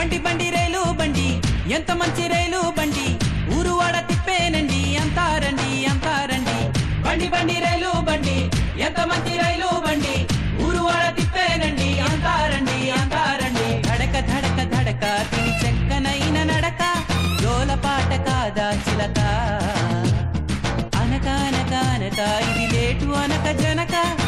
బండి బండి రైలు బండి. ఎంత మంచి రైలు బండి. ఊరు వాడ తిప్పేనండి అంతారండి అంతారండి బండి బండి రైలు బండి. ఎంత మంచి రైలు బండి. ఊరు వాడ తిప్పేనండి అంతారండి అంతారండి ధడక ధడక ధడక. తిని చెక్కనైన నడక. జోల పాట కాదా చిలక. అనక అనక అనక. ఇది లేటు అనక జనక.